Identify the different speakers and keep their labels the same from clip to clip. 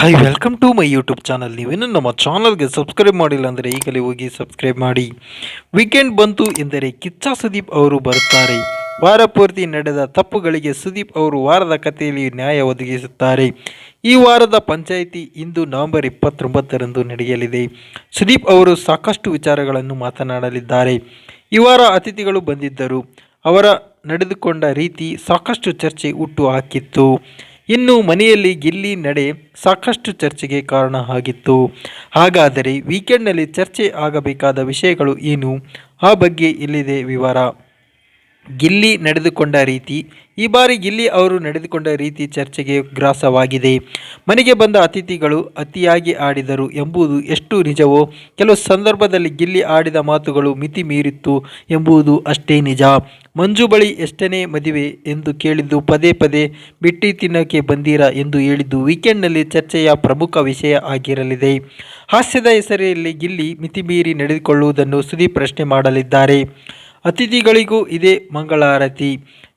Speaker 1: Hi welcome to my YouTube channel ನೀವೇನು ನಮ್ಮ ಚಾನಲ್ಗೆ ಸಬ್ಸ್ಕ್ರೈಬ್ ಮಾಡಿಲ್ಲ ಅಂದರೆ ಈಗಲೇ ಹೋಗಿ ಸಬ್ಸ್ಕ್ರೈಬ್ ಮಾಡಿ. ವೀಕೆಂಡ್ ಬಂತು ಎಂದರೆ ಕಿಚ್ಚ ಸುದೀಪ್ ಅವರು ಬರುತ್ತಾರೆ. ವಾರ ಪೂರ್ತಿ ನಡೆದ ತಪ್ಪುಗಳಿಗೆ ಸುದೀಪ್ ಅವರು ವಾರದ ಕಥೆಯಲ್ಲಿ ನ್ಯಾಯ ಒದಗಿಸುತ್ತಾರೆ. ಈ ವಾರದ ಪಂಚಾಯಿತಿ ಇಂದು ನವೆಂಬರ್ ಇಪ್ಪತ್ತೊಂಬತ್ತರಂದು ನಡೆಯಲಿದೆ. ಸುದೀಪ್ ಅವರು ಸಾಕಷ್ಟು ವಿಚಾರಗಳನ್ನು ಮಾತನಾಡಲಿದ್ದಾರೆ. ಈ ವಾರ ಅತಿಥಿಗಳು ಬಂದಿದ್ದರು. ಅವರ ನಡೆದುಕೊಂಡ ರೀತಿ ಸಾಕಷ್ಟು ಚರ್ಚೆ ಹುಟ್ಟು ಹಾಕಿತ್ತು. ಇನ್ನು ಮನೆಯಲ್ಲಿ ಗಿಲ್ಲಿ ನಡೆ ಸಾಕಷ್ಟು ಚರ್ಚೆಗೆ ಕಾರಣ ಆಗಿತ್ತು. ಹಾಗಾದರೆ ವೀಕೆಂಡ್ನಲ್ಲಿ ಚರ್ಚೆ ಆಗಬೇಕಾದ ವಿಷಯಗಳು ಏನು? ಆ ಬಗ್ಗೆ ಇಲ್ಲಿದೆ ವಿವರ. ಗಿಲ್ಲಿ ನಡೆದುಕೊಂಡ ರೀತಿ, ಈ ಬಾರಿ ಗಿಲ್ಲಿ ಅವರು ನಡೆದುಕೊಂಡ ರೀತಿ ಚರ್ಚೆಗೆ ಗ್ರಾಸವಾಗಿದೆ. ಮನೆಗೆ ಬಂದ ಅತಿಥಿಗಳು ಅತಿಯಾಗಿ ಆಡಿದರು ಎಂಬುದು ಎಷ್ಟು ನಿಜವೋ, ಕೆಲವು ಸಂದರ್ಭದಲ್ಲಿ ಗಿಲ್ಲಿ ಆಡಿದ ಮಾತುಗಳು ಮಿತಿ ಮೀರಿತ್ತು ಎಂಬುದು ಅಷ್ಟೇ ನಿಜ. ಮಂಜು ಬಳಿ ಎಷ್ಟನೇ ಮದುವೆ ಎಂದು ಕೇಳಿದ್ದು ಪದೇ ಪದೇ ಬಿಟ್ಟಿ ತಿನ್ನೋಕೆ ಬಂದೀರಾ ಎಂದು ಹೇಳಿದ್ದು ವೀಕೆಂಡ್ನಲ್ಲಿ ಚರ್ಚೆಯ ಪ್ರಮುಖ ವಿಷಯ ಆಗಿರಲಿದೆ. ಹಾಸ್ಯದ ಹೆಸರಿನಲ್ಲಿ ಗಿಲ್ಲಿ ಮಿತಿಮೀರಿ ನಡೆದುಕೊಳ್ಳುವುದನ್ನು ಸುದೀಪ್ ಪ್ರಶ್ನೆ ಮಾಡಲಿದ್ದಾರೆ. ಅತಿಥಿಗಳಿಗೂ ಇದೆ ಮಂಗಳಾರತಿ.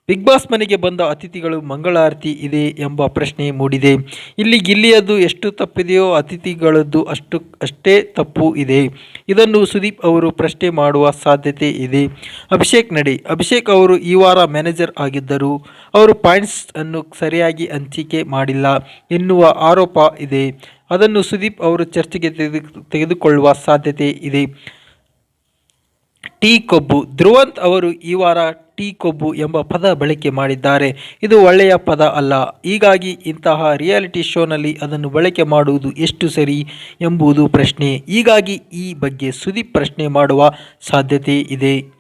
Speaker 1: ಬಿಗ್ ಬಾಸ್ ಮನೆಗೆ ಬಂದ ಅತಿಥಿಗಳು ಮಂಗಳಾರತಿ ಇದೆ ಎಂಬ ಪ್ರಶ್ನೆ ಮೂಡಿದೆ. ಇಲ್ಲಿ ಗಿಲ್ಲಿಯದ್ದು ಎಷ್ಟು ತಪ್ಪಿದೆಯೋ ಅತಿಥಿಗಳದ್ದು ಅಷ್ಟು, ಅಷ್ಟೇ ತಪ್ಪು ಇದೆ. ಇದನ್ನು ಸುದೀಪ್ ಅವರು ಪ್ರಶ್ನೆ ಮಾಡುವ ಸಾಧ್ಯತೆ ಇದೆ. ಅಭಿಷೇಕ್ ನಡಿ. ಅಭಿಷೇಕ್ ಅವರು ಈ ವಾರ ಮ್ಯಾನೇಜರ್ ಆಗಿದ್ದರು. ಅವರು ಪಾಯಿಂಟ್ಸ್ ಅನ್ನು ಸರಿಯಾಗಿ ಹಂಚಿಕೆ ಮಾಡಿಲ್ಲ ಎನ್ನುವ ಆರೋಪ ಇದೆ. ಅದನ್ನು ಸುದೀಪ್ ಅವರು ಚರ್ಚೆಗೆ ತೆಗೆದು, ತೆಗೆದುಕೊಳ್ಳುವ ಸಾಧ್ಯತೆ ಇದೆ. ಟೀ ಕೊಬ್ಬು. ಧ್ರುವಂತ್ ಅವರು ಈ ವಾರ ಟೀ ಕೊಬ್ಬು ಎಂಬ ಪದ ಬಳಕೆ ಮಾಡಿದ್ದಾರೆ. ಇದು ಒಳ್ಳೆಯ ಪದ ಅಲ್ಲ. ಹೀಗಾಗಿ ಇಂತಹ ರಿಯಾಲಿಟಿ ಶೋನಲ್ಲಿ ಅದನ್ನು ಬಳಕೆ ಮಾಡುವುದು ಎಷ್ಟು ಸರಿ ಎಂಬುದು ಪ್ರಶ್ನೆ. ಹೀಗಾಗಿ ಈ ಬಗ್ಗೆ ಸುದೀಪ್ ಪ್ರಶ್ನೆ ಮಾಡುವ ಸಾಧ್ಯತೆ ಇದೆ.